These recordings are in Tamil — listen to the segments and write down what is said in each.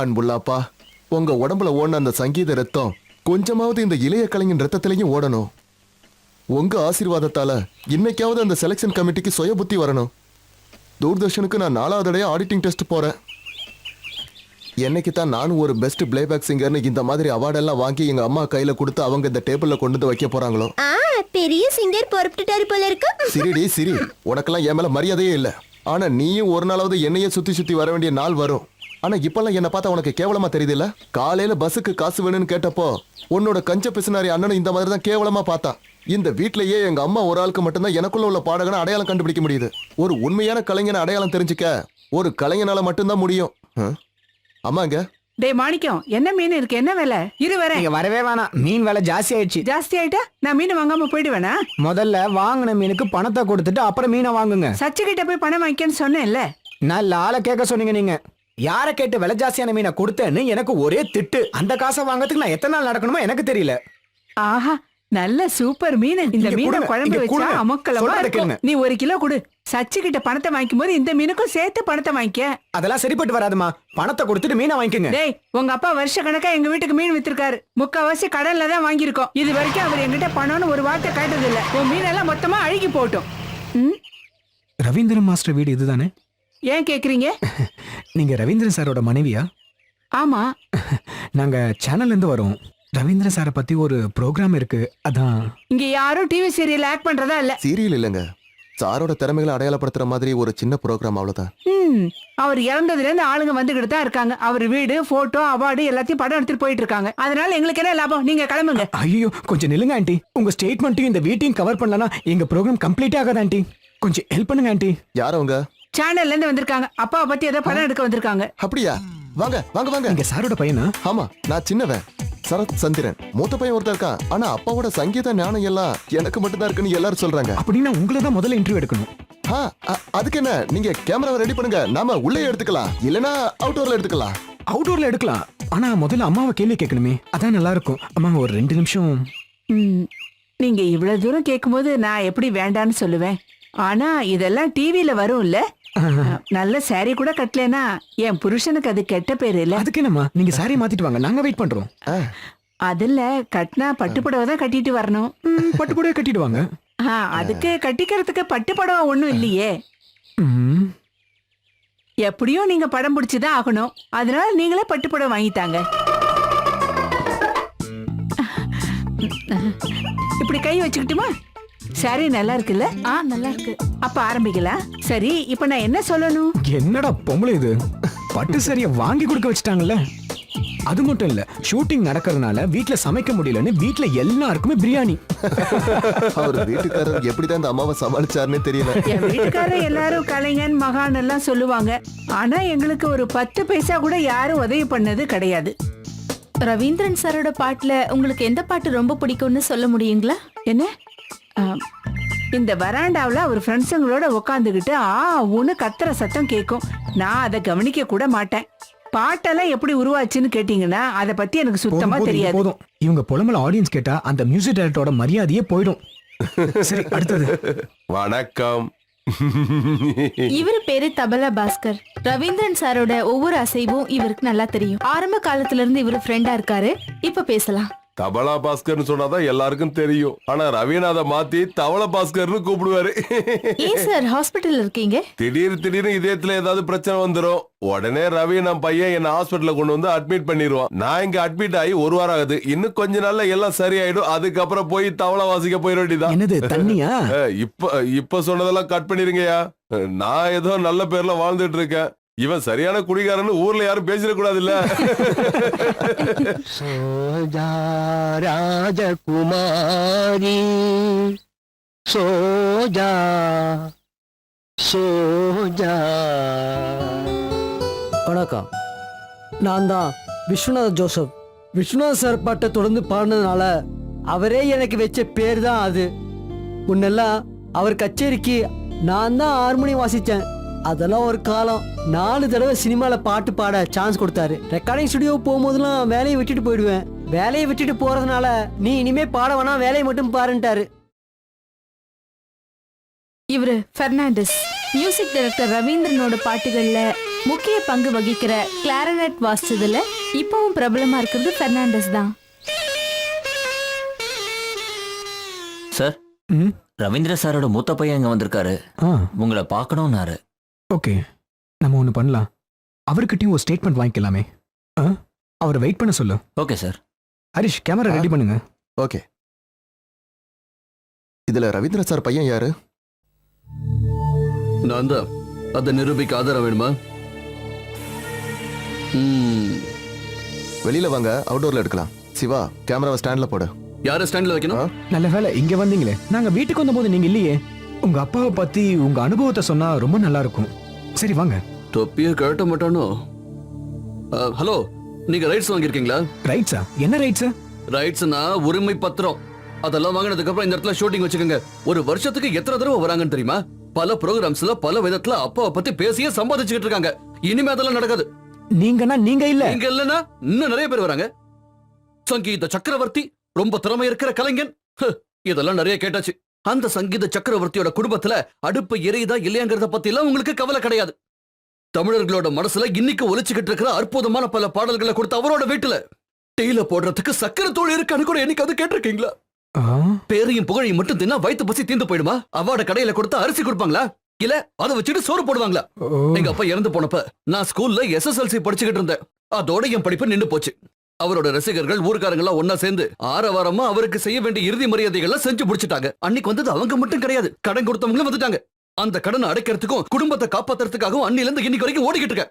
அன்புள்ளாப்பா உங்க உடம்புல ஓடின அந்த சங்கீத ரத்தம் கொஞ்சமாவது இந்த இளைய கலைஞன் ரத்தத்திலையும் ஓடணும். உங்க ஆசீர்வாதத்தால இன்னைக்காவது அந்த செலெக்ஷன் கமிட்டிக்கு சுய புத்தி வரணும். தூர்தர்ஷனுக்கு நான் நாலாவது தடவை ஆடிட்டிங் டெஸ்ட் போறேன். என்னைக்கு தான் நானும் ஒரு பெஸ்ட் பிளேபேக் சிங்கர்னு இந்த மாதிரி அவார்டெல்லாம் வாங்கி எங்க அம்மா கையில கொடுத்து அவங்க இந்த டேபிள்ல கொண்டு வந்து வைக்க போறாங்களோ? பெரிய சிங்கர் பொறுப்பிட்டுட்டாரு போல இருக்கு. சிரிடி சிரி. உனக்கெல்லாம் என் மேல மரியாதையே இல்ல. ஆனா நீயும் ஒரு நாளாவது என்னையே சுத்தி சுத்தி வர வேண்டிய நாள் வரும். ஆனா இப்பெல்லாம் என்ன பார்த்தா உனக்கு கேவலமா தெரியுதுல்ல? காலையில பஸ்ஸுக்கு காசு வேணும்னு கேட்டப்போ உன்னோட கஞ்ச பிசுனாரி அண்ணனும் இந்த மாதிரி தான் கேவலமா பார்த்தான் இந்த வீட்லயே எங்க அம்மா ஒரு ஆளுக்கு மட்டும்தான் எனக்குள்ள உள்ள பாடகனை அடையாளம் கண்டுபிடிக்க முடியுது. ஒரு உண்மையான கலைஞனை அடையாளம் தெரிஞ்சுக்க ஒரு கலைஞனால மட்டும்தான் முடியும்? அம்மாங்க. டேய் மாணிக்கம் என்ன மீன் இருக்கு? என்ன விலை? இரு வரேன். நீங்க வரவே வேணாம். மீன் விலை ஜாஸ்தி ஆயிடுச்சு. ஜாஸ்தி ஆயிட்டா? நான் மீன் வாங்காம போயிடுவேனா? முதல்ல வாங்கின மீனுக்கு பணத்தை கொடுத்துட்டு அப்புறம் மீனை வாங்குங்க. சச்சு கிட்ட போய் பணம் வாங்கிக்கன்னு சொன்னேன்ல. நல்ல ஆளை கேட்க சொன்னீங்க நீங்க. யாரை கேட்டு விலை ஜாஸ்தியான மீனை கொடுத்தேன்னு எனக்கு ஒரே திட்டு. அந்த காசை வாங்கறதுக்கு நான் எத்தனை நாள் நடக்கணுமோ எனக்கு தெரியல. ஆஹா நல்ல சூப்பர் மீன். இந்த மீனை குழம்பு வச்சா. அமக்கலமா இருக்கும். நீ ஒரு கிலோ கொடு. சச்சு கிட்ட பணத்தை வாங்கிக்கும் போது இந்த மீனுக்கும் சேர்த்து பணத்தை வாங்கிக்க. அதெல்லாம் சரிப்பட்டு வராதுமா. பணத்தை கொடுத்துட்டு மீனை வாங்கிக்கோங்க. டேய் உங்க அப்பா வருஷ கணக்கா எங்க வீட்டுக்கு மீன் வித்திருக்காரு. முக்காவாசி கடல்ல தான் வாங்கியிருக்கோம். இது வரைக்கும் அவர் எங்கிட்ட பணம்னு ஒரு வார்த்தை கேட்டது இல்ல உன் மீனெல்லாம் மொத்தமா அழுகி போட்டும்? ரவீந்திரன் மாஸ்டர் வீடு இதுதானே? ஏன் கேக்குறீங்க? நீங்க ரவீந்திரன் சாரோட மனைவியா? ஆமா. நாங்க சேனல்ல இருந்து வரோம். ரவீந்திரன் சாரை பத்தி ஒரு ப்ரோக்ராம் இருக்கு. அதான். இங்க யாரும் டிவி சீரியல் ஆக்ட் பண்றதா இல்ல. சீரியல் இல்லைங்க. சாரோட திறமைகளை அடையாளப்படுத்துற மாதிரி ஒரு சின்ன ப்ரோக்ராம் அவ்வளவுதான். ம், அவர் இறந்ததுல இருந்து ஆளுங்க வந்துகிட்டு தான் இருக்காங்க. அவர் வீடு போட்டோ அவார்டு எல்லாத்தையும் படம் எடுத்துட்டு போயிட்டு இருக்காங்க. அதனால எங்களுக்கு என்ன லாபம்? நீங்க கிளம்புங்க. ஐயோ கொஞ்சம் நில்லுங்க ஆண்டி. உங்க ஸ்டேட்மெண்ட்டையும் இந்த வீட்டையும் கவர் பண்ணலனா எங்க ப்ரோக்ராம் கம்ப்ளீட் ஆகாது ஆண்டி. கொஞ்சம் ஹெல்ப் பண்ணுங்க ஆண்டி. யார் அவங்க? சேனல்ல இருந்து வந்திருக்காங்க. அப்பாவை பத்தி ஏதோ படம் எடுக்க வந்திருக்காங்க. அப்படியா? வாங்க வாங்க வாங்க. இங்க சாரோட பையனா? ஆமா நான் சின்னவன். சரத் சந்திரன். மூத்த பையன் ஒருத்தன் இருக்கான். ஆனா அப்பாவோட சங்கீத ஞானம் எல்லாம் எனக்கு மட்டும்தான் இருக்குன்னு எல்லாரும் சொல்றாங்க. அப்படின்னா உங்களை தான் முதல்ல இன்டர்வியூ எடுக்கணும். ஆ, அதுக்கு என்ன? நீங்க கேமராவை ரெடி பண்ணுங்க. நாம உள்ளே எடுத்துக்கலாம். இல்லனா அவுட்டோர்ல எடுத்துக்கலாம். அவுட்டோர்ல எடுக்கலாம். ஆனா முதல்ல அம்மாவை கேள்வி கேட்கணுமே. அதான் நல்லா இருக்கும் அம்மா ஒரு ரெண்டு நிமிஷம். ம், நீங்க இவ்வளவு தூரம் கேட்கும்போது நான் எப்படி வேண்டான்னு சொல்லுவேன். ஆனா இதெல்லாம் டிவில வரும்ல? நல்ல saree கூட கட்டலனா என் புருஷனுக்கு அது கெட்ட பேரு இல்ல. அதுக்கு என்னம்மா? நீங்க சாரி மாத்திட்டு வாங்க. நாங்க வெயிட் பண்றோம். அதுல கட்டினா பட்டு புடவை தான் கட்டிட்டு வரணும். பட்டு புடவை கட்டிட்டு வாங்க. அதுக்கு கட்டிக்கிறதுக்கு பட்டு புடவை ஒண்ணும் இல்லையே. எப்படியும் நீங்க படம் பிடிச்சுதான் ஆகணும். அதனால நீங்களே பட்டு புடவை வாங்கித்தாங்க. இப்படி கை வச்சுக்கிட்டுமா? சரி நல்லா இருக்குல்ல? ஆ நல்லா இருக்கு. அப்ப ஆரம்பிக்கலாம் சரி இப்ப நான் என்ன சொல்லணும்? என்னடா பொம்பளை இது? பட்டு சரியை வாங்கி கொடுக்க வச்சுட்டாங்கல்ல? அது மட்டும் இல்ல ஷூட்டிங் நடக்கிறதுனால வீட்ல சமைக்க முடியலன்னு வீட்ல எல்லாருக்குமே பிரியாணி. அவர் வீட்டுக்காரர் எப்படிதான் இந்த அம்மாவை சமாளிச்சாருன்னே தெரியல. என் வீட்டுக்காரர் எல்லாரும் கலைஞன் மகான் எல்லாம் சொல்லுவாங்க. ஆனா எங்களுக்கு ஒரு பத்து பைசா கூட யாரும் உதவி பண்ணது கிடையாது. ரவீந்திரன் சாரோட பாட்டுல உங்களுக்கு எந்த பாட்டு ரொம்ப பிடிக்கும்னு சொல்ல முடியுங்களா? என்ன? இந்த வராண்டாவில் அவர் ஃப்ரெண்ட்ஸுங்களோட உட்காந்துக்கிட்டு ஆ ஊன்னு கத்துற சத்தம் கேட்கும் நான் அதை கவனிக்க கூட மாட்டேன். பாட்டெல்லாம் எப்படி உருவாச்சுன்னு கேட்டிங்கன்னா அதை பத்தி எனக்கு போதும், சுத்தமா போதும், இது தெரியாது. போதும். இவங்க புலம்பல ஆடியன்ஸ் கேட்டா அந்த மியூசிக் டைரக்டரோட மரியாதையே போயிடும். சரி அடுத்தது. வணக்கம். இவர் பேரு தபலா பாஸ்கர். ரவீந்திரன் சாரோட ஒவ்வொரு அசைவும் இவருக்கு நல்லா தெரியும். ஆரம்ப காலத்துல இருந்து இவர் ஃப்ரெண்டா இருக்காரு. இப்ப பேசலாம். தபலா பாஸ்கர்னு சொன்னாதான் எல்லாருக்கும் தெரியும். ஆனா ரவிநாத மாத்தி தவள பாஸ்கர்னு கூப்பிடுவாரு. ஏன் சார் ஹாஸ்பிட்டல் இருக்கீங்க? திடீர் திடீர்னு இதயத்துல ஏதாவது பிரச்சனை வந்துரும். உடனே ரவி நம்ம பையன் என்ன ஹாஸ்பிட்டல்ல கொண்டு வந்து அட்மிட் பண்ணிடுவான் நான் இங்க அட்மிட் ஆகி ஒரு வாரம் ஆகுது. இன்னும் கொஞ்ச நாள்ல எல்லாம் சரியாயிடும். அதுக்கப்புறம் போய் தவளை வாசிக்க போயிட வேண்டியதான் என்னது தண்ணியா? இப்ப இப்ப சொன்னதெல்லாம் கட் பண்ணிருங்கய்யா. அஹ், நான் ஏதோ நல்ல பேர்ல வாழ்ந்துட்டு இருக்கேன். இவன் சரியான குடிகாரன்னு ஊர்ல யாரும் பேசிடக்கூடாது இல்ல சோஜா ராஜகுமாரி சோஜா சோஜா வணக்கம். நான் தான் விஸ்வநாத ஜோசப். விஸ்வநாத சார் பாட்டை தொடர்ந்து பாடினதுனால அவரே எனக்கு வச்ச பேர் தான் அது. முன்னெல்லாம் அவர் கச்சேரிக்கு நான் தான் ஹார்மோனியம் வாசித்தேன். அதெல்லாம் ஒரு காலம். நாலு தடவை சினிமாவில் பாட்டு பாட சான்ஸ் கொடுத்தாரு. ரெக்கார்டிங் ஸ்டுடியோ போகும்போதெல்லாம் வேலையை விட்டுட்டு போயிடுவேன். வேலையை விட்டுட்டு போறதுனால நீ இனிமே பாட வேணாம் வேலையை மட்டும் பாருன்ட்டாரு. இவரு பெர்னாண்டஸ். மியூசிக் டைரக்டர் ரவீந்திரனோட பாட்டுகள்ல முக்கிய பங்கு வகிக்கிற கிளாரனட் வாசிச்சதுல இப்பவும் பிரபலமா இருக்கிறது பெர்னாண்டஸ் தான். சார் ம்? ரவீந்திர சாரோட மூத்த பையன் இங்க வந்திருக்காரு. ஆ. உங்களை பார்க்கணும்னாரு. ஓகே நம்ம ஒன்று பண்ணலாம். அவர்கிட்டயும் ஒரு ஸ்டேட்மெண்ட் வாங்கிக்கலாமே. ஆ? அவரை வெயிட் பண்ண சொல்லு. Okay sir Harish camera ready பண்ணுங்க. ஓகே. இதுல ரவீந்திர சார் பையன் யாரு? நான் தான். அதை நிரூபிக்க ஆதாரம் வேணுமா? ம், வெளியில வாங்க அவுட்டோர்ல எடுக்கலாம். சிவா கேமராவை ஸ்டாண்ட்ல போடு. யார ஸ்டாண்ட்ல வைக்கணும்? நல்ல வேலை இங்க வந்தீங்களே. நாங்க வீட்டுக்கு வந்தபோது நீங்க இல்லையே. உங்க அப்பாவை பத்தி உங்க அனுபவத்தை சொன்னா ரொம்ப நல்லா இருக்கும். சரி வாங்க. தொப்பிய கழட்ட மாட்டானோ? ஹலோ நீங்க ரைட்ஸ் வாங்கியிருக்கீங்களா? ரைட்ஸா? என்ன ரைட்ஸ்? ரைட்ஸ்னா உரிமை பத்திரம். அதெல்லாம் வாங்கினதுக்கு அப்புறம் இந்த இடத்துல ஷூட்டிங் வச்சுக்கோங்க. ஒரு வருஷத்துக்கு எத்தனை தடவை வராங்கன்னு தெரியுமா? பல ப்ரோகிராம்ஸ்ல பல விதத்துல அப்பாவை பத்தி பேசியே சம்பாதிச்சுக்கிட்டு இருக்காங்க. இனிமே அதெல்லாம் நடக்காது. நீங்கன்னா நீங்க இல்ல. இங்க இல்லனா இன்னும் நிறைய பேர் வராங்க. சங்கீத சக்கரவர்த்தி ரொம்ப திறமை இருக்கிற கலைஞன் இதெல்லாம் நிறைய கேட்டாச்சு. அந்த சங்கீத சக்கரவர்த்தியோட குடும்பத்துல அடுப்பு எரியுதா இல்லையாங்கிறத பத்தி எல்லாம் உங்களுக்கு கவலை கிடையாது. தமிழர்களோட மனசுல இன்னைக்கு ஒலிச்சுக்கிட்டு இருக்கிற அற்புதமான பல பாடல்களை கொடுத்த அவரோட வீட்டுல. டீல போடுறதுக்கு சக்கரை தூள் இருக்கான்னு கூட என்னைக்காவது கேட்டிருக்கீங்களா? ஆ, பேரையும் புகழையும் மட்டும் தின்னா வயித்து பசி தீந்து போயிடுமா? அவார்ட கடையில கொடுத்தா அரிசி கொடுப்பாங்களா? இல்ல அதை வச்சுட்டு சோறு போடுவாங்களா? எங்க அப்பா இறந்து போனப்ப நான் ஸ்கூல்ல எஸ்எஸ்எல்சி படிச்சுக்கிட்டு இருந்தேன். அதோட என் படிப்பு நின்னு போச்சு. அவரோட ரசிகர்கள் ஊர்க்காரங்க ஒன்னா சேர்ந்து ஆரவாரமா அவருக்கு செய்ய வேண்டிய இறுதி மரியாதைகள்லாம் செஞ்சு முடிச்சிட்டாங்க. அன்னைக்கு வந்தது அவங்க மட்டும் கிடையாது. கடன் கொடுத்தவங்களும் வந்துட்டாங்க. அந்த கடனை அடைக்கிறதுக்கும் குடும்பத்தை காப்பாத்துறதுக்காகவும் அன்னில இருந்து இன்னைக்கு வரைக்கும் ஓடிக்கிட்டு இருக்க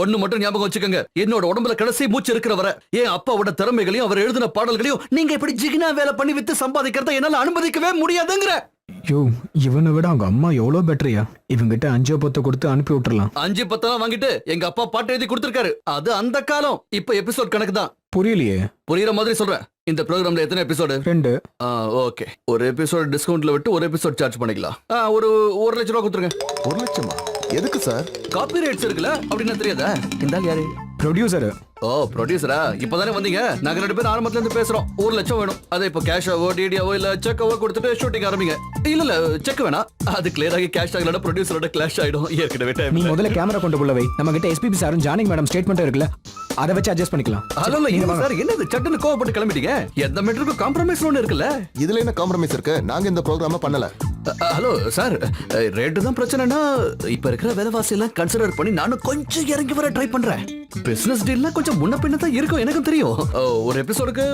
ஒண்ணு மட்டும் ஞாபகம் வச்சுக்கோங்க. என்னோட உடம்புல கடைசி மூச்சு இருக்கிற வரை என் அப்பாவோட திறமைகளையும் அவர் எழுதின பாடல்களையும் நீங்க இப்படி ஜிகினா வேலை பண்ணி வித்து சம்பாதிக்கிறத என்னால அனுமதிக்கவே முடியாதுங்கிற. ஐயோ இவனை விட அவங்க அம்மா எவ்வளவு பெட்டரியா? இவங்கிட்ட அஞ்சோ பத்து கொடுத்து அனுப்பி விட்டுறலாம். அஞ்சு பத்தெல்லாம் வாங்கிட்டு எங்க அப்பா பாட்டு எழுதி கொடுத்திருக்காரு. அது அந்த காலம். இப்ப எபிசோட் கணக்கு தான். புரியலையே. புரியுற மாதிரி சொல்றேன். இந்த ப்ரோக்ராம்ல எத்தனை எபிசோடு ரெண்டு. ஓகே ஒரு எபிசோட் டிஸ்கவுண்ட்ல விட்டு ஒரு எபிசோட் சார்ஜ் பண்ணிக்கலாம். ஆ, ஒரு ஒரு லட்ச ரூபா கொடுத்துருங்க. ஒரு லட்சமா? எதுக்கு சார் காப்பி ரைட்ஸ் இருக்குல்ல அப்படின்னு தெரியாதா? இந்த ஆள் யாரு? ப்ரொடியூசர் ஓ ப்ரொடியூசரா இப்பதானே வந்தீங்க? நாங்க ரெண்டு பேரும் ஆரம்பத்துல இருந்து பேசுறோம். ஒரு லட்சம் வேணும். அதை இப்போ கேஷாவோ டிடியாவோ இல்ல செக்காவோ கொடுத்துட்டு ஷூட்டிங் ஆரம்பிங்க. இல்ல இல்ல செக் வேணாம். அது கிளியர் ஆகி கேஷ் ஆகலன்னா ப்ரொடியூசரோட கிளாஷ் ஆயிடும். ஏற்கனவே நீ time இல்ல. முதல்ல கேமரா கொண்டு போல வை. நம்ம கிட்ட எஸ்பிபி சாரும் ஜானகி மேடம் ஸ்டேட்மெண்ட் இருக்குல்ல அதை வச்சு அட்ஜஸ்ட் பண்ணிக்கலாம். ஹலோ இல்ல வாங்க. சார் என்னது? சட்டுன்னு கோவப்பட்டு கிளம்பிட்டீங்க? எந்த மீட்டருக்கும் காம்ப்ரமைஸ் ஒன்று இருக்குல்ல? இதுல என்ன காம்ப்ரமைஸ் இருக்கு? நாங்க இந்த ப்ரோக்ராம பண்ணல. Hello sir. ரேட்டு தான் பிரச்சனைனா இப்ப இருக்கிற விலைவாசி எல்லாம் கன்சிடர் பண்ணி நானும் கொஞ்சம் இறங்கி வர ட்ரை பண்றேன். பிசினஸ் டீல்னா கொஞ்சம் முன்ன பின்ன தான் இருக்கும் எனக்கும் தெரியும். ஒரு எபிசோடுக்கு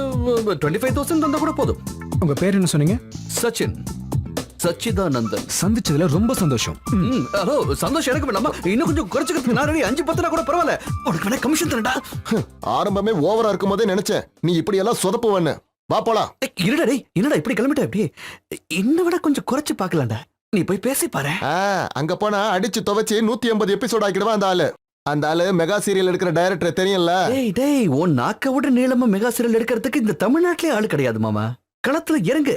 டுவெண்ட்டி ஃபைவ் தௌசண்ட் தந்தா கூட போதும். உங்க பேர் என்ன சொன்னீங்க? சச்சின். சச்சிதானந்தன். சந்திச்சதுல ரொம்ப சந்தோஷம். ஹலோ சந்தோஷம் எனக்கு வேணாமா இன்னும் கொஞ்சம் குறைச்சிக்கிறதுக்கு நான் ready. அஞ்சு பத்துனா கூட பரவாயில்ல. உனக்கு வேணா கமிஷன் தரேன்டா. ஹம், ஆரம்பமே ஓவரா இருக்கும் போதே நினைச்சேன். நீ இப்படி எல்லாம் சொதப்புவன்னு. வா போலாம். இருடா டேய் என்னடா இப்படி கிளம்பிட்ட இப்படி? இன்னும் விட கொஞ்சம் குறைச்சு பார்க்கலாம்டா. நீ போய் பேசி பாரு அங்க போனா அடிச்சு துவைச்சு நூத்தி எண்பது எபிசோட் ஆக்கிடுவா அந்த ஆளு. அந்த ஆளு மெகா சீரியல் எடுக்கிற டைரக்டர் தெரியும்ல? டேய் டேய் உன் நாக்க விட நீளமா மெகா சீரியல் எடுக்கிறதுக்கு இந்த தமிழ்நாட்டிலே ஆளு கிடையாது மாமா. களத்துல இறங்கு.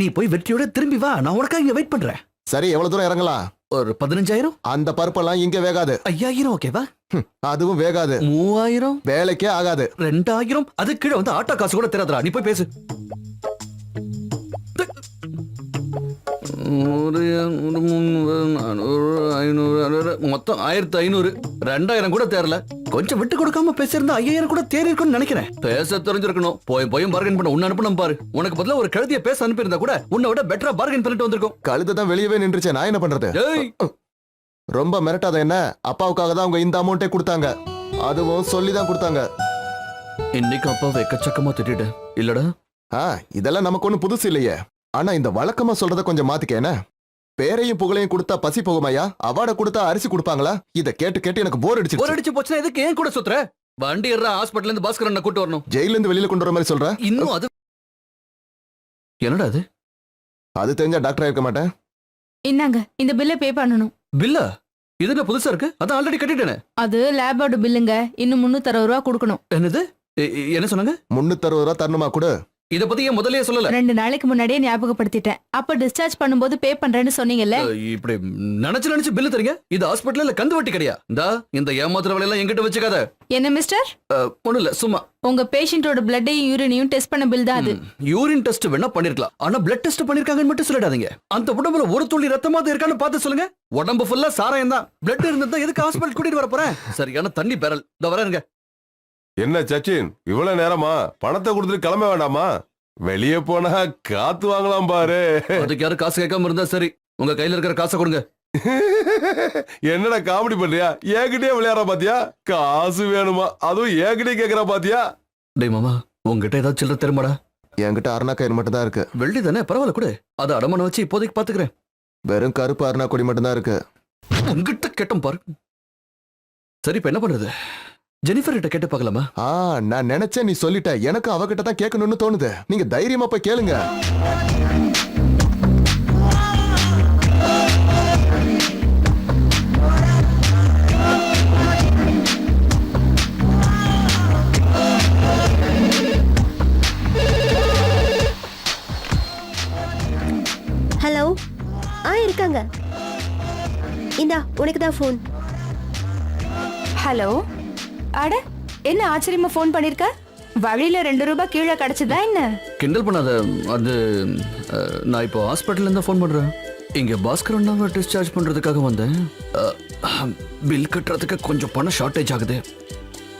நீ போய் வெற்றியோட திரும்பி வா. நான் உனக்கா இங்க வெயிட் பண்றேன். சரி எவ்வளவு தூரம் இறங்கலாம்? ஒரு பதினஞ்சாயிரம்? அந்த பருப்பெல்லாம் இங்க வேகாது. ஐயாயிரம் ஓகேவா அதுவும் வேகாது. மூவாயிரம்? வேலைக்கே ஆகாது. ரெண்டாயிரம்? அது கீழே வந்து ஆட்டோ காசு கூட தெரியாதுடா நீ போய் பேசு. நூறு நூறு, முந்நூறு நானூறு ஐநூறு மொத்தம் ஆயிரத்தி ஐநூறு. ரெண்டாயிரம் கூட தேரல கொஞ்சம் விட்டு கொடுக்காம பேசியிருந்தா ஐயாயிரம் கூட தேறி இருக்கும்னு நினைக்கிறேன். பேச தெரிஞ்சிருக்கணும். போய் போய் பார்கன் பண்ண. உன்னை அனுப்பணும் பாரு. உனக்கு பதிலா ஒரு கழுதிய பேச அனுப்பியிருந்தா கூட உன்னை விட பெட்டரா பார்கன் பண்ணிட்டு வந்திருக்கும். கழுதை தான் வெளியவே நின்றுச்சே. நான் என்ன பண்றது? ரொம்ப மிரட்டாத என்ன? அப்பாவுக்காக தான் அவங்க இந்த அமௌண்ட்டே கொடுத்தாங்க. அதுவும் சொல்லி தான் கொடுத்தாங்க. இன்னைக்கு அப்பாவை எக்கச்சக்கமா திட்டிட்டேன் இல்லடா. ஆ இதெல்லாம் நமக்கு ஒண்ணும் புதுசு இல்லையே. ஆனா இந்த வழக்கமா சொல்றத கொஞ்சம் மாத்திக்க என்ன? பேரையும் புகழையும் கொடுத்தா பசி போகுமாயா அவார்டை கொடுத்தா அரிசி கொடுப்பாங்களா? இத கேட்டு கேட்டு எனக்கு போர் ஒரு அடிச்சிருச்சு அடிச்சு போச்சுன்னா எதுக்கு ஏன் கூட சுத்துற? வண்டி ஏறா ஹாஸ்பிட்டல் இருந்து பாஸ்கர் அண்ணா கூட்டு வரணும். ஜெயில இருந்து வெளியில கொண்டு வர மாதிரி சொல்ற? இன்னும் அது என்னடா அது? அது தெரிஞ்சா டாக்டர் இருக்க மாட்டேன். இந்தாங்க இந்த பில்லை பே பண்ணணும். பில்லா? இது என்ன புதுசா இருக்கு? அதான் ஆல்ரெடி கட்டிட்டேனே. அது லேபோட பில்லுங்க இன்னும் முன்னூத்தி அறுபது ரூபா கொடுக்கணும். என்னது? எ- எ- என்ன சொன்னாங்க? முன்னூத்தி அறுபது ரூபா தரணுமா? கூட. இத பத்தி ஏன் முதல்லயே சொல்லல. ரெண்டு நாளைக்கு முன்னாடியே ஞாபகப்படுத்திட்டேன். அப்ப டிஸ்சார்ஜ் பண்ணும்போது பே பண்றேன்னு சொன்னீங்கல்ல? இப்படி நினைச்சு நினைச்சு பில்லு தரீங்க இது ஹாஸ்பிட்டல்ல கந்து வட்டி கிடையா? இந்தா இந்த ஏமாத்துற வேலையெல்லாம் என்கிட்ட வச்சுக்காத. என்ன மிஸ்டர் இல்ல சும்மா. உங்க பேஷண்டோட பிளட்டையும் யூரினையும் டெஸ்ட் பண்ண பில் தான் அது. யூரின் டெஸ்ட் வேணா பண்ணிருக்கலாம். ஆனா பிளட் டெஸ்ட் பண்ணிருக்காங்கன்னு மட்டும் சொல்லிடாதீங்க. அந்த உடம்புல ஒரு துளி ரத்தமாவது இருக்கான்னு பார்த்து சொல்லுங்க. உடம்பு ஃபுல்லா சாராயம் தான். பிளட் இருந்தா எதுக்கு ஹாஸ்பிட்டல் கூட்டிட்டு வர போறேன்? சரியான தண்ணி பேரல் இந்த வரேங்க என்ன சச்சின் இவ்வளவு நேரமா? பணத்தை கொடுத்துட்டு கிளம்ப வேண்டாமா? வெளியே போனா காத்து வாங்கலாம் பாரு. அதுக்கு யாரும் காசு கேட்காம இருந்தா சரி. உங்க கையில இருக்கிற காசை கொடுங்க. என்னடா காமெடி பண்றியா? என்கிட்டயே விளையாடுற பாத்தியா? காசு வேணுமா? அதுவும் என்கிட்டயே கேக்குற பாத்தியா? டேய் மாமா உங்ககிட்ட ஏதாவது சில்லற தெரியுமாடா? என்கிட்ட அருணா கயிறு மட்டும் தான் இருக்கு. வெள்ளி தானே? பரவாயில்ல கூட. அதை அடமான வச்சு இப்போதைக்கு பாத்துக்கிறேன். வெறும் கருப்பு அருணா கொடி மட்டும் தான் இருக்கு. உங்ககிட்ட கேட்டோம் பாரு. சரி இப்ப என்ன பண்றது? ஜெனிஃபர் கிட்ட கேட்டு பார்க்கலாமா? ஆ நான் நினைச்சேன் நீ சொல்லிட்ட. எனக்கு அவகிட்ட தான் கேட்கணும்னு தோணுது. நீங்க தைரியமா போய் கேளுங்க. ஹலோ? ஆ இருக்காங்க. இந்தா உனக்கு தான் ஃபோன் ஹலோ? அட என்ன ஆச்சரியமா ஃபோன் பண்ணிருக்க? வழியில ரெண்டு ரூபாய் கீழே கிடைச்சதா என்ன? கிண்டல் பண்ணாத அது அஹ், நான் இப்போ ஹாஸ்பிட்டல்ல இருந்து ஃபோன் பண்றேன். இங்க பாஸ்கர் அண்ணாவை டிஸ்சார்ஜ் பண்றதுக்காக வந்தேன். அஹ், பில் கட்டுறதுக்கு கொஞ்சம் பணம் ஷார்ட்டேஜ் ஆகுது.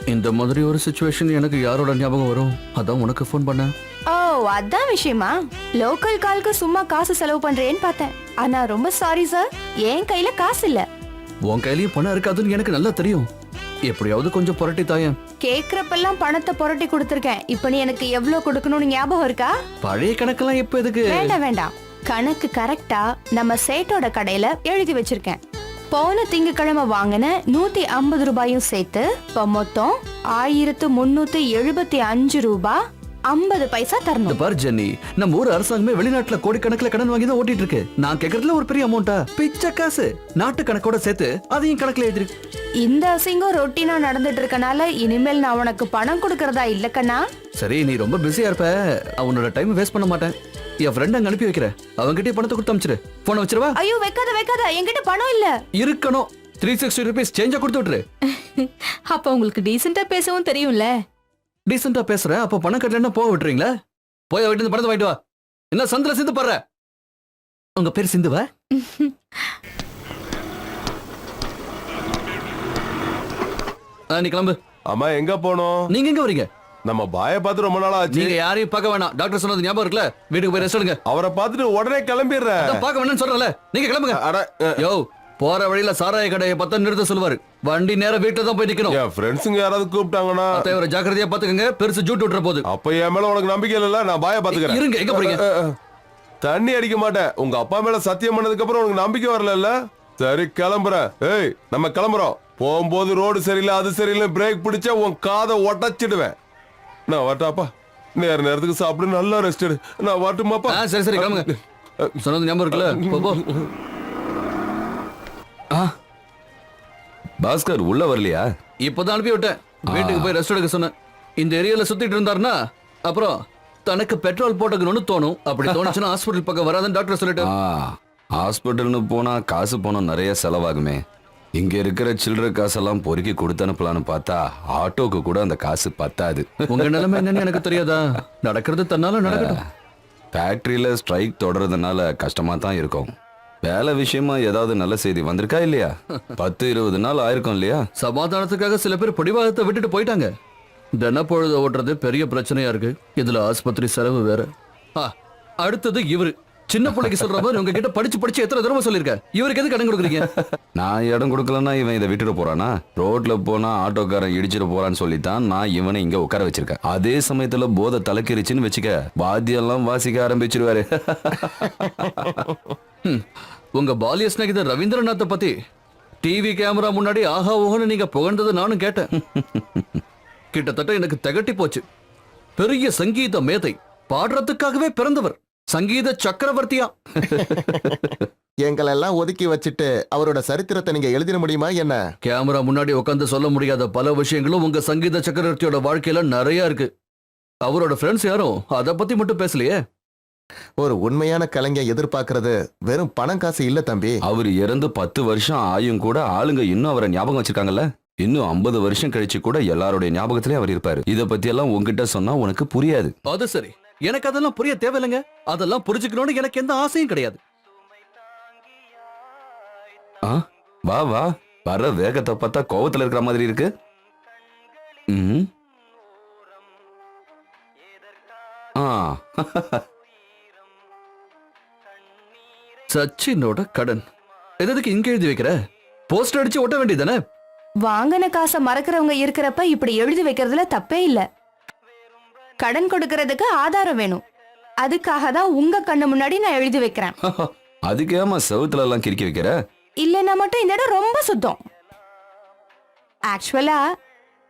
இந்த மாதிரி ஒரு சுச்சுவேஷன் எனக்கு யாரோட ஞாபகம் வரும்? அதான் உனக்கு ஃபோன் பண்ணேன். ஓ அதான் விஷயமா? லோக்கல் கால்க்கு சும்மா காசு செலவு பண்றேன்னு பார்த்தேன். ஆனா ரொம்ப சாரி சார் என் கையில காசு இல்ல. உன் கையிலயும் பணம் இருக்காதுன்னு எனக்கு நல்லா தெரியும். எப்படியாவது கொஞ்சம் புரட்டி தாயேன் கேக்குறப்பெல்லாம் பணத்தை புரட்டி கொடுத்துருக்கேன். இப்போ நீ எனக்கு எவ்வளவு கொடுக்கணும்னு ஞாபகம் இருக்கா? பழைய கணக்கெல்லாம் எப்ப எதுக்கு? வேண்டாம் வேண்டாம். கணக்கு கரெக்டா நம்ம சேட்டோட கடையில எழுதி வச்சிருக்கேன். போன திங்கக்கிழமை வாங்கின நூத்தி ஐம்பது ரூபாயும் சேர்த்து இப்போ மொத்தம் ஆயிரத்து முன்னூத்தி எழுபத்தி அஞ்சு ரூபாய் ஐம்பது பைசா தரணும். பாரு ஜென்னி. நம்ம ஊர் அரசாங்கமே வெளிநாட்டுல கோடிக்கணக்கில் கடன் வாங்கி தான் ஓட்டிட்டு இருக்கு. நான் கேக்குறதுல ஒரு பெரிய அமௌண்டா பிச்சை காசு. நாட்டு கணக்கோட சேர்த்து அதையும் கணக்குல எழுதிரு. இந்த அசிங்கம் ரொட்டீனா நடந்துட்டு இருக்கனால இனிமேல் நான் உனக்கு பணம் கொடுக்கறதா இல்ல கண்ணா? சரி நீ ரொம்ப பிஸியா இருப்ப. அவனோட டைம் வேஸ்ட் பண்ண மாட்டேன். என் ஃப்ரெண்ட் அங்க அனுப்பி வைக்கிறேன். அவன்கிட்டயே பணத்தை கொடுத்து அமிச்சிரு. போன வச்சிருவா? ஐயோ வைக்காத வைக்காத. என்கிட்ட பணம் இல்ல. இருக்கணும். த்ரீ சிக்ஸ்டி ருபீஸ் சேஞ்சா கொடுத்து விட்டுரு. அப்ப உங்களுக்கு டீசெண்டா பேசவும் தெரியும்ல. டீசெண்டா பேசுறேன் அப்ப பணம் கட்டலன்னா போக விட்டுறீங்களா? போய் வீட்டு பணத்தை வாங்கிட்டு வா. என்ன சந்தில சிந்து படுற? உங்க பேர் சிந்துவா? நீ கிளம்பு. அம்மா எங்க போனோம்? நீங்க எங்க வரீங்க? நம்ம பாய பார்த்து ரொம்ப நாளா ஆச்சு. நீங்க யாரையும் பார்க்க வேணாம். டாக்டர் சொன்னது ஞாபகம் இருக்குல்ல? வீட்டுக்கு போய் ரெஸ்ட் எடுங்க. அவரை பார்த்துட்டு உடனே கிளம்பிடுறேன். பார்க்க வேணாம்னு சொல்றல நீங்க கிளம்புங்க. யோ போற வழியில சாராய கடையை பத்த நிறுத்த சொல்லுவாரு. வண்டி நேரா வீட்டுல தான் போய் நிக்கணும். என் ஃப்ரெண்ட்ஸுங்க யாராவது கூப்பிட்டாங்கன்னா தேவர ஜாக்கிரதையா பாத்துக்கங்க. பெருசு ஜூட் விட்டுற போகுது. அப்ப என் மேல உனக்கு நம்பிக்கை இல்ல நான் பாய பாத்துக்கிறேன். இருங்க எங்க போறீங்க. தண்ணி அடிக்க மாட்டேன். உங்க அப்பா மேல சத்தியம் பண்ணதுக்கு அப்புறம் உனக்கு நம்பிக்கை வரல சரி கிளம்புறேன். ஏய் நம்ம கிளம்புறோம். போகும்போது ரோடு சரியில்லை அது சரியில்லை பிரேக் பிடிச்சா உன் காதை ஒட்டச்சிடுவேன். நான் வரட்டாப்பா. நேர நேரத்துக்கு சாப்பிட்டு நல்லா ரெஸ்ட் எடு. நான் வரட்டுமாப்பா? ஆ, சரி சரி கிளம்புங்க. சொன்னது ஞாபகம் இருக்குல்ல? போ, போ. பாஸ்கர் உள்ள வரலையா? இப்பதான் அனுப்பி விட்டேன். வீட்டுக்கு போய் ரெஸ்ட் எடுக்க சொன்னேன். இந்த ஏரியால சுத்திட்டு இருந்தாருன்னா அப்புறம் தனக்கு பெட்ரோல் போட்டுக்கணும்னு தோணும். அப்படி தோணுச்சுன்னா ஹாஸ்பிட்டல் பக்கம் வராதுன்னு டாக்டர் சொல்லிட்டு ஹாஸ்பிட்டல்னு போனா காசு பணம் நிறைய செலவாகுமே. இங்க இருக்கிற சில்லற காசெல்லாம் பொறுக்கி கொடுத்து அனுப்பலான்னு பார்த்தா ஆட்டோக்கு கூட அந்த காசு பத்தாது. உங்க நிலைமை என்னன்னு எனக்கு தெரியாதா? நடக்கிறது தன்னால நடக்கட்டும். ஃபேக்டரியில ஸ்ட்ரைக் தொடர்றதுனால கஷ்டமா தான் இருக்கும். வேலை விஷயமா ஏதாவது நல்ல செய்தி வந்திருக்கா இல்லையா? பத்து இருபது நாள் ஆயிருக்கும் இல்லையா? சமாதானத்துக்காக சில பேர் பிடிவாதத்தை விட்டுட்டு போயிட்டாங்க. தினப்பொழுது ஓட்டுறது பெரிய பிரச்சனையா இருக்கு. இதுல ஆஸ்பத்திரி செலவு வேற. ஆ, அடுத்தது இவரு. சின்ன பிள்ளைக்கு சொல்ற மாதிரி உங்ககிட்ட படிச்சு படிச்சு எத்தனை தடவை சொல்லிருக்கேன் இவருக்கு எது கடன் கொடுக்குறீங்க? நான் இடம் கொடுக்கலன்னா இவன் இதை விட்டுட்டு போறானா? ரோட்ல போனா ஆட்டோக்காரன் இடிச்சிட்டு போறான்னு சொல்லித்தான் நான் இவனை இங்க உட்கார வச்சிருக்கேன். அதே சமயத்துல போதை தலைக்கிருச்சுன்னு வச்சுக்க வாத்தியெல்லாம் வாசிக்க ஆரம்பிச்சிருவாரு. உங்க பாலிய ஸ்நேகிதர் ரவீந்திரநாத்தை பத்தி டிவி கேமரா முன்னாடி ஆஹா ஓஹோன்னு நீங்க புகழ்ந்ததை நானும் கேட்டேன். கிட்டத்தட்ட எனக்கு திகட்டி போச்சு. பெரிய சங்கீத மேதை பாடுறதுக்காகவே பிறந்தவர். சங்கீத சக்கரவர்த்தியா? எங்களெல்லாம் ஒதுக்கி வச்சுட்டு அவரோட சரித்திரத்தை நீங்க எழுதிட முடியுமா என்ன? கேமரா முன்னாடி உட்காந்து சொல்ல முடியாத பல விஷயங்களும் உங்க சங்கீத சக்கரவர்த்தியோட வாழ்க்கையில நிறைய இருக்கு. அவரோட ஃப்ரெண்ட்ஸ் யாரும்? அத பத்தி மட்டும் பேசலையே. ஒரு உண்மையான கலைஞன் எதிர்பார்க்கறது வெறும் பணம் காசு இல்ல தம்பி. அவர் இறந்து பத்து வருஷம் ஆயும் கூட ஆளுங்க இன்னும் அவரை ஞாபகம் வச்சிருக்காங்கல்ல? இன்னும் ஐம்பது வருஷம் கழிச்சு கூட எல்லாருடைய ஞாபகத்திலே அவர் இருப்பாரு. இத பத்தி எல்லாம் உங்ககிட்ட சொன்னா உனக்கு புரியாது. அது சரி. எனக்கு அதெல்லாம் புரிய தேவையில்லைங்க. அதெல்லாம் புரிஞ்சுக்கணும்னு எனக்கு எந்த ஆசையும் கிடையாது. வா வா. வர வேகத்தை பார்த்தா கோவத்துல இருக்கிற மாதிரி இருக்கு. ம். ஆ. சச்சினோட கடன். எதுக்கு இங்க எழுதி வைக்கிற? போஸ்டர் அடிச்சு ஒட்ட வேண்டியதானே வாங்கின காசை மறக்கிறவங்க இருக்கிறப்ப இப்படி எழுதி வைக்கிறதுல தப்பே இல்ல. கடன் கொடுக்கறதுக்கு ஆதாரம் வேணும். அதுக்காக தான் உங்க கண்ணு முன்னாடி நான் எழுதி வைக்கிறேன். அதுக்கு ஏமா செவுத்துல எல்லாம் கிறுக்கி வைக்கிற? இல்லைன்னா மட்டும் இந்த இடம் ரொம்ப சுத்தம். ஆக்சுவலா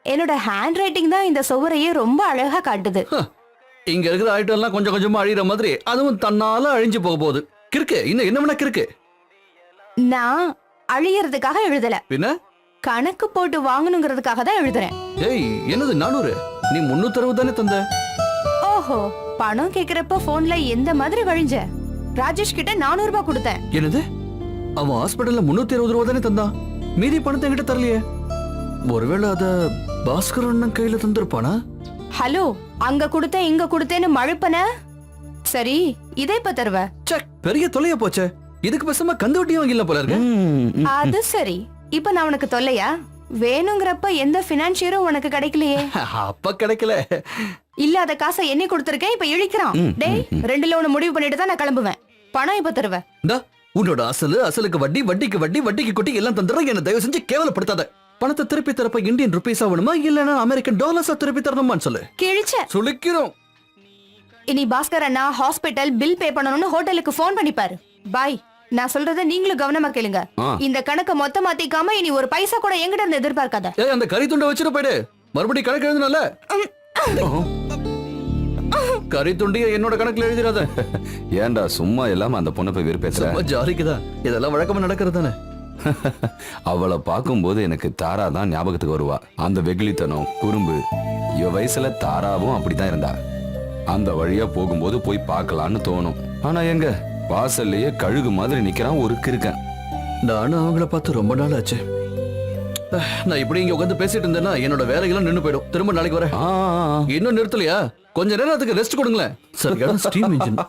என்னோட ஹேண்ட் ரைட்டிங் தான் இந்த சுவரையே ரொம்ப அழகா காட்டுது. இங்க இருக்கிற ஐட்டம் எல்லாம் கொஞ்சம் கொஞ்சமா அழியிற மாதிரி அதுவும் தன்னால அழிஞ்சு போக போகுது. கிறுக்கு இன்னும் என்ன வேணா கிறுக்கு? நான் அழியறதுக்காக எழுதல. பின்ன? கணக்கு போட்டு வாங்கணுங்கிறதுக்காக தான் எழுதுறேன். ஏய் என்னது நானூறு? நீ முன்னூத்தி அறுபது தானே தந்த? ஓஹோ பணம் கேக்குறப்ப போன்ல எந்த மாதிரி வழிஞ்ச? ராஜேஷ் கிட்ட நானூறு ரூபாய் கொடுத்தேன். என்னது? அவன் ஹாஸ்பிடல்ல முன்னூத்தி அறுபது ரூபா தானே தந்தான். மீதி பணத்தை என்கிட்ட தரலையே. ஒருவேளை அத பாஸ்கர் அண்ணன் கையில தந்திருப்பானா? ஹலோ அங்க கொடுத்தேன் இங்க கொடுத்தேன்னு மழுப்பன? சரி இதை இப்ப தருவ? பெரிய தொலைய போச்சே. இதுக்கு பேசாம கந்து வட்டியும் வாங்கிடலாம் போல இருக்கு. அது சரி. இப்ப நான் உனக்கு தொல்லையா? வேணுங்கிறப்ப எந்த பினான்சியரும் உனக்கு கிடைக்கலையே. அப்ப கிடைக்கல. இல்லாத காசை எண்ணி கொடுத்திருக்கேன் இப்ப இழிக்கிறான். டேய். ரெண்டுல ஒண்ணு முடிவு பண்ணிட்டு தான் நான் கிளம்புவேன். பணம் இப்ப தருவ? இந்தா உன்னோட அசலு அசலுக்கு வட்டி வட்டிக்கு வட்டி வட்டிக்கு கொட்டி எல்லாம் தந்துடுறேன். என்ன தயவு செஞ்சு கேவலப்படுத்தாத. பணத்தை திருப்பி தரப்ப இந்தியன் ருபீஸ் ஆகணுமா இல்லனா அமெரிக்கன் டாலர்ஸா திருப்பி தரணுமான்னு சொல்லு. கிழிச்ச. சுளிக்கிறோம் இனி பாஸ்கர் அண்ணா ஹாஸ்பிட்டல் பில் பே பண்ணணும்னு ஹோட்டலுக்கு ஃபோன் பண்ணிப்பாரு பாய் நான் சொல்றத நீங்களும் கவனமா கேளுங்க. இந்த கணக்க மொத்த மாத்திக்காம இனி ஒரு பைசா கூட எங்கிட்ட இருந்து எதிர்பார்க்காத. ஏய் அந்த கறி துண்டை வச்சுட்டு போயிடு. மறுபடியும் கணக்கு எழுதுனல கறி துண்டிய என்னோட கணக்குல எழுதிடாத. ஏன்டா சும்மா இல்லாம அந்த பொண்ணை போய் வெறுப்பேசுற ஜாலிக்குதான் இதெல்லாம் வழக்கமா நடக்கிறது தானே அவளை பார்க்கும்போது எனக்கு தாரா தான் ஞாபகத்துக்கு வருவா. அந்த வெகுளித்தனம் குறும்பு இவ வயசுல தாராவும் அப்படித்தான் இருந்தா. அந்த வழியா போகும்போது போய் பார்க்கலான்னு தோணும். ஆனா எங்க? வாசல்லையே கழுகு மாதிரி நிக்கிறான் ஒரு கிறுக்கன் நானும் அவங்கள பார்த்து ரொம்ப நாள் ஆச்சு நான் இப்படி இங்க உட்காந்து பேசிட்டு இருந்தேன்னா என்னோட வேலையெல்லாம் நின்னு போயிடும். திரும்ப நாளைக்கு வரேன். இன்னும் நிறுத்தலையா? கொஞ்ச நேரம் அதுக்கு ரெஸ்ட் கொடுங்களேன் சரியான ஸ்டீம் இன்ஜின்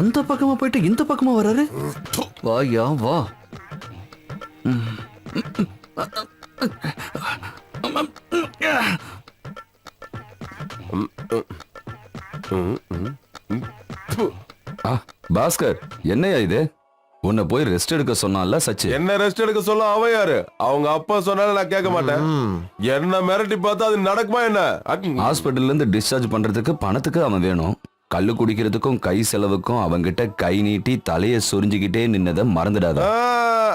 அந்த பக்கமா போயிட்டு இந்த பக்கமா வராரு? வாயா வா. பாஸ்கர் என்னையா இது? உன்னை போய் ரெஸ்ட் எடுக்க சொன்னான்ல சச்சி. என்ன ரெஸ்ட் எடுக்க சொல்ல அவன் யாரு? அவங்க அப்பா சொன்னாலும் நான் கேட்க மாட்டேன். என்ன மிரட்டி பார்த்தா அது நடக்குமா என்ன? ஹாஸ்பிட்டல்ல இருந்து டிஸ்சார்ஜ் பண்றதுக்கு பணத்துக்கு அவன் வேணும். கல்லு குடிக்கிறதுக்கும் கை செலவுக்கும் அவன்கிட்ட கை நீட்டி தலைய சொரிஞ்சுக்கிட்டே நின்னதை மறந்துடாத.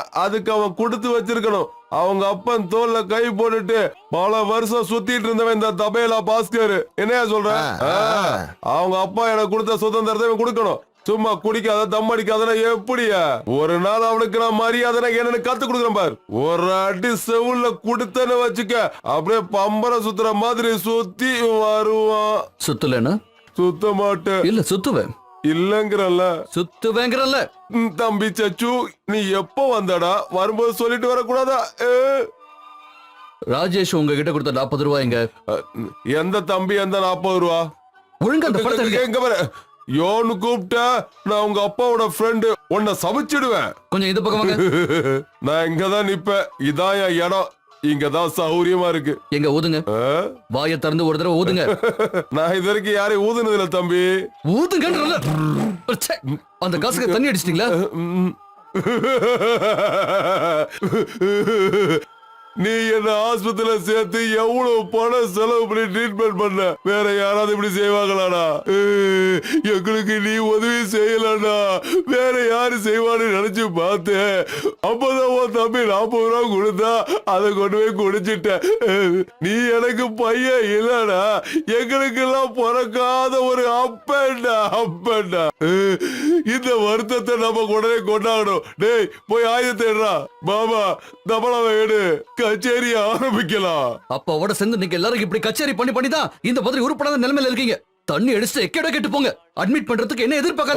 அதுக்கு அவன் கொடுத்து வச்சிருக்கணும். அவங்க அப்பன் தோல்ல கை போட்டுட்டு பல வருஷம் சுத்திட்டு இருந்தவன் இந்த தபேலா பாஸ்கர். என்னையா சொல்ற? ஆ, அவங்க அப்பா எனக்கு கொடுத்த சுதந்திரத்தை இவன் கொடுக்கணும். சும்மா குடிக்காத தம் அடிக்காதனா எப்படியா? ஒரு நாள் அவனுக்கு நான் மரியாதை என்னன்னு கத்து கொடுக்குறேன் பார். ஒரு அடி செவுல்ல கொடுத்தேன்னு வச்சுக்க அப்படியே பம்பர சுத்துற மாதிரி சுத்தி வருவான். சுத்தலன்னா? சுத்த மாட்டேன் இல்ல சுத்துவேன் இல்லங்கிறல்ல. சுத்துவேங்கிறல்ல. தம்பி சச்சு நீ எப்போ வந்தடா? வரும்போது சொல்லிட்டு வரக்கூடாதா? ராஜேஷ் உங்ககிட்ட கொடுத்த நாற்பது ரூபாய்ங்க எந்த தம்பி எந்த நாற்பது ரூபா? ஒழுங்கா அந்த படத்தை எடுங்க. எங்க வர யோன்னு கூப்பிட்ட நான் உங்க அப்பாவோட ஃப்ரெண்டு உன்னை சமைச்சிடுவேன் கொஞ்சம் இந்த பக்கம் நான் இங்கதான் நிப்பேன். இதான் என் இடம். இங்கதான் சௌரியமா இருக்கு. எங்க ஊதுங்க? வாயை திறந்து ஒரு தடவை ஊதுங்க. நான் இது வரைக்கும் யாரையும் ஊதுனது இல்ல. தம்பி ச்சே, அந்த காசுக்கு தண்ணி அடிச்சிட்டீங்களா. நீ என்ன ஆஸ்பத்திரியில சேர்த்து எவ்வளவு பணம் செலவு பண்ணி ட்ரீட்மெண்ட் பண்ண? வேற யாராவது இப்படி செய்வாங்களாடா? எங்களுக்கு நீ உதவி செய்யலடா. வேற யாரு செய்வான்னு நினைச்சு பார்த்தேன். அப்பதான் உன் தம்பி நாற்பது ரூபா கொடுத்தா அதை கொண்டு போய் குடிச்சிட்ட நீ எனக்கு பையன் இல்லடா. எங்களுக்கு எல்லாம் பிறக்காத ஒரு அப்பன்டா அப்பன்டா. இந்த வருத்தத்தை நம்ம உடனே கொண்டாடணும். டேய் போய் ஆயுதத்தேடுறா மாமா தபலாவை எடு. கச்சேரி ஆரம்பிக்கலாம். அப்பாவோட சேர்ந்து நீங்க எல்லாரும் இப்படி கச்சேரி பண்ணி பண்ணி தான் இந்த மாதிரி உருப்படாத நிலைமையில இருக்கீங்க. தண்ணி அடிச்சு எக்கேடோ கெட்டு போங்க. அட்மிட் பண்றதுக்கு என்ன எதிர்பார்க்காத